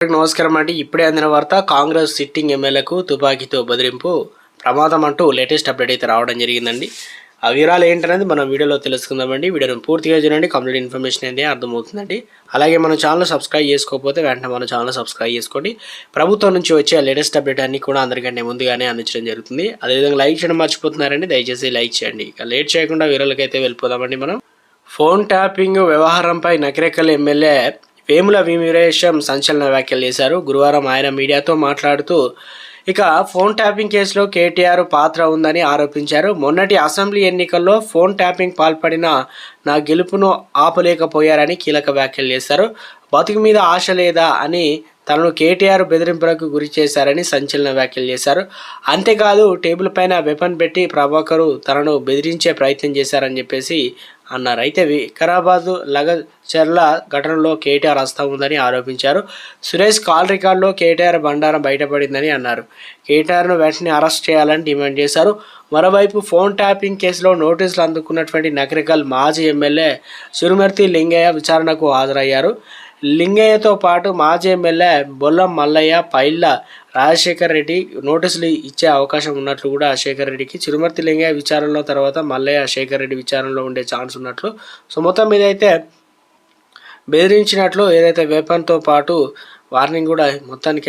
నమస్కారం అండి. ఇప్పుడే అందిన వార్త కాంగ్రెస్ సిట్టింగ్ ఎమ్మెల్యేకు తుపాకీతో బెదిరింపు. ప్రమాదం అంటూ లేటెస్ట్ అప్డేట్ అయితే రావడం జరిగిందండి. ఆ వివరాలు ఏంటనేది మనం వీడియోలో తెలుసుకుందామండి వీడియోను పూర్తిగా చూడండి కంప్లీట్ ఇన్ఫర్మేషన్ అయితే అర్థమవుతుందండి. అలాగే మన ఛానల్ సబ్స్క్రైబ్ చేసుకోకపోతే వెంటనే మన ఛానల్ సబ్స్క్రైబ్ చేసుకోండి. ప్రభుత్వం నుంచి వచ్చే లేటెస్ట్ అప్డేట్ అన్ని కూడా అందరికంటే ముందుగానే అందించడం జరుగుతుంది. అదేవిధంగా లైక్ చేయడం మర్చిపోతున్నారండి దయచేసి లైక్ చేయండి. ఇక లేట్ చేయకుండా వీరాలకైతే వెళ్ళిపోదామండి మనం. ఫోన్ ట్యాపింగ్ వ్యవహారంపై నకిరేకల్ ఎమ్మెల్యే వేముల వీరేశం సంచలన వ్యాఖ్యలు చేశారు. గురువారం ఆయన మీడియాతో మాట్లాడుతూ ఇక ఫోన్ ట్యాపింగ్ కేసులో కేటీఆర్ పాత్ర ఉందని ఆరోపించారు. మొన్నటి అసెంబ్లీ ఎన్నికల్లో ఫోన్ ట్యాపింగ్ పాల్పడిన నా గెలుపును ఆపలేకపోయారని కీలక వ్యాఖ్యలు చేశారు. బతుకు మీద ఆశ లేదా అని తనను కేటీఆర్ బెదిరింపులకు గురి చేశారని సంచలన వ్యాఖ్యలు చేశారు. అంతేకాదు టేబుల్ పైన వెపన్ పెట్టి ప్రభాకరు తనను బెదిరించే ప్రయత్నం చేశారని చెప్పేసి అన్నారు. అయితే వికారాబాద్ లగచర్ల ఘటనలో కేటీఆర్ హస్తం ఉందని ఆరోపించారు. సురేష్ కాల్ రికార్డులో కేటీఆర్ బండారం బయటపడిందని అన్నారు. కేటీఆర్ను వెంటనే అరెస్ట్ చేయాలని డిమాండ్ చేశారు. మరోవైపు ఫోన్ ట్యాపింగ్ కేసులో నోటీసులు అందుకున్నటువంటి నకరికల్ మాజీ ఎమ్మెల్యే సురుమర్తి లింగయ్య విచారణకు హాజరయ్యారు. లింగయ్యతో పాటు మాజీ ఎమ్మెల్యే బొల్లం మల్లయ్య పైళ్ళ రాజశేఖర్ రెడ్డి నోటీసులు ఇచ్చే అవకాశం ఉన్నట్లు కూడా శేఖర్ రెడ్డికి. చిరుమర్తి లింగయ్య విచారణలో తర్వాత మల్లయ్య శేఖర్ రెడ్డి విచారణలో ఉండే ఛాన్స్ ఉన్నట్లు. సో మొత్తం మీద అయితే బెదిరించినట్లు ఏదైతే వెపన్తో పాటు వార్నింగ్ కూడా మొత్తానికి